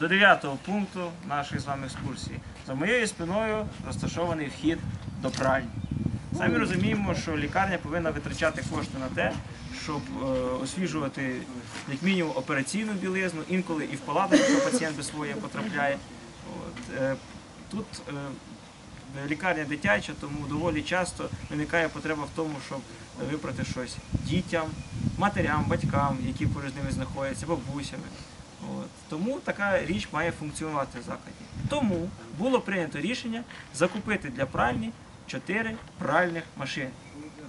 До 9 пункту нашої з вами екскурсії. За моєю спиною розташований вхід до пральні. Самі розуміємо, що лікарня повинна витрачати кошти на те, щоб е, освіжувати як мінімум операційну білизну, інколи і в палату, якщо пацієнт без своєї потрапляє. От, е, тут е, лікарня дитяча, тому доволі часто виникає потреба в тому, щоб випрати щось дітям, матерям, батькам, які поруч з ними знаходяться, бабусями. От. Тому така річ має функціонувати в закладі. Тому було прийнято рішення закупити для пральні 4 пральних машини.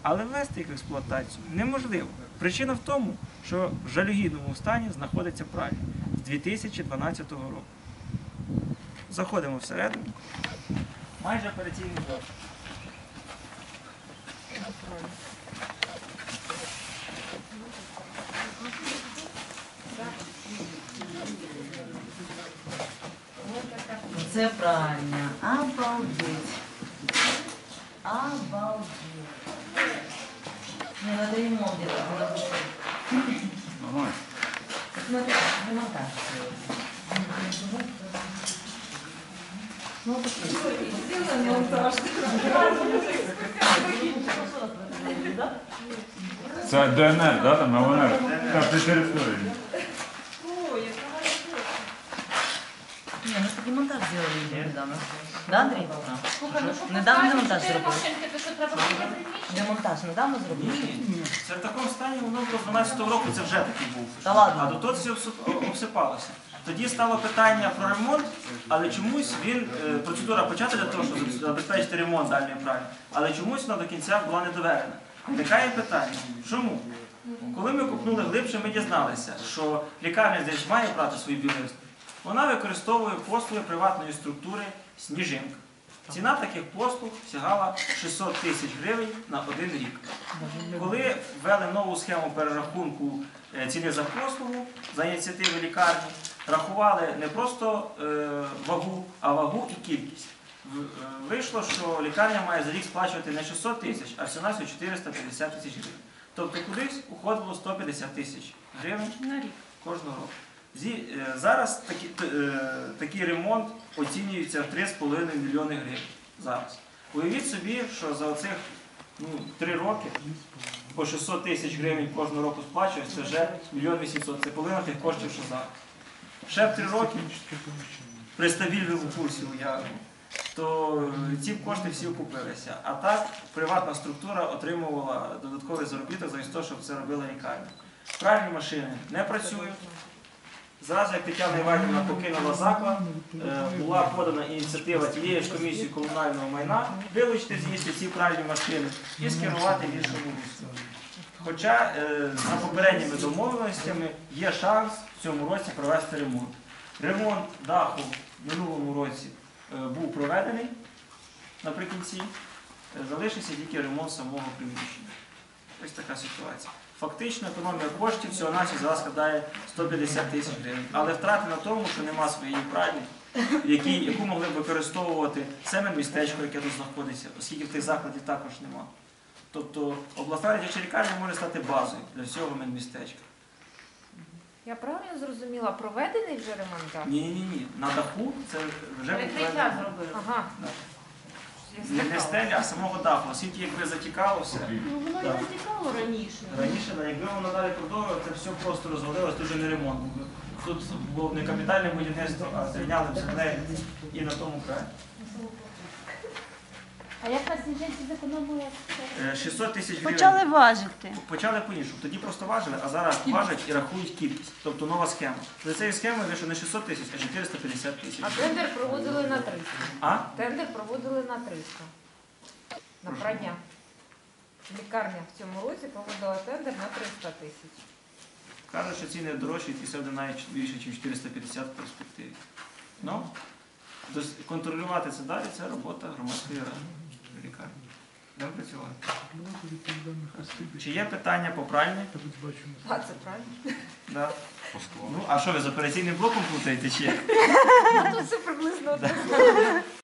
Але ввести їх в експлуатацію неможливо. Причина в тому, що в жалюгідному стані знаходиться пральня з 2012 року. Заходимо всередину. Майже операційний блок. Це правильно. Обалдеть. Обалдеть. Не, надо ремонт где-то бы. Смотри, ремонтаж. Ну, такие. Це ДНР, да, там ЛНР? Там це територія. Не, ну это демонтаж сделали недавно. Да, Андрій? Недавно демонтаж зробили. Демонтаж недавно зробили? Це в такому стані воно до 12-го року це вже такий був. Та ладно. А до того все обсип- обсипалося. Тоді стало питання про ремонт, але чомусь він, е, процедура почата для того, щоб забезпечити ремонт дальньої правильно, але чомусь вона до кінця була не доведена. Виникає питання, чому? Коли ми купнули глибше, ми дізналися, що лікарня здесь має брати свою білизну. Вона використовує послуги приватної структури Сніжинка. Ціна таких послуг сягала 600 тисяч гривень на один рік. Коли ввели нову схему перерахунку е, ціни за послугу за ініціативи лікарні, рахували не просто е, вагу, а вагу і кількість. Е, Вийшло, що лікарня має за рік сплачувати не 600 тисяч, а всього 450 тисяч гривень. Тобто кудись уходило 150 тисяч гривень кожного року. Е, зараз такі, т- е, такий ремонт оцінюється в 3,5 мільйони гривень зараз. Уявіть собі, що за оцих ну, 3 роки по 600 тисяч гривень кожного року сплачується, це вже мільйон 800. Це половина тих коштів, що зараз. Ще в 3 роки при стабільному курсі уявимо, то е, ці кошти всі окупилися. А так приватна структура отримувала додатковий заробіток за те, щоб це робила лікарня. Пральні машини не працюють. Зразу, як Тетяна Іванівна покинула заклад, е, була подана ініціатива тієї ж комісії комунального майна вилучити з місця ці пральні машини і скерувати в іншому місці. Хоча е, за попередніми домовленостями є шанс в цьому році провести ремонт. Ремонт даху в минулому році е, був проведений наприкінці, залишився тільки ремонт самого приміщення. Ось така ситуація. Фактично економія коштів всього наші зараз складає 150 тисяч гривень. Але втрати на тому, що нема своєї пральні, які, яку могли б використовувати саме містечко, яке тут знаходиться, оскільки в тих закладів також нема. Тобто обласна дитяча лікарня може стати базою для всього медмістечка. Я правильно зрозуміла, проведений вже ремонт? Ні, ні, ні. На даху це вже буквально- зробили. Ага. Да. Не, не стеля, а самого даху. Оскільки якби затікало все. Ну, воно Так. не затікало раніше. Раніше, да, якби воно далі продовжувало, це все просто розвалилось, дуже не ремонт. був би. Тут було б не капітальне будівництво, а зрівняли б землею і на тому краї. А як на сніженці зекономили? Е, 600 тисяч гривень. Почали важити. Почали по-іншому. Тоді просто важили, а зараз важать і рахують кількість. Тобто нова схема. За цією схемою вийшло не 600 тисяч, а 450 тисяч. А тендер проводили на 300. А? Тендер проводили на 300. На прання. Лікарня в цьому році проводила тендер на 300 тисяч. Кажуть, що ціни дорожчі, і буде навіть більше, ніж 450 в перспективі. Ну, контролювати це далі це робота громадської ради лікарні. Будемо працювати. Чи є питання по пральні? А, це правильно. Да. Ну, а що ви з операційним блоком плутаєте чи як? Це приблизно одне.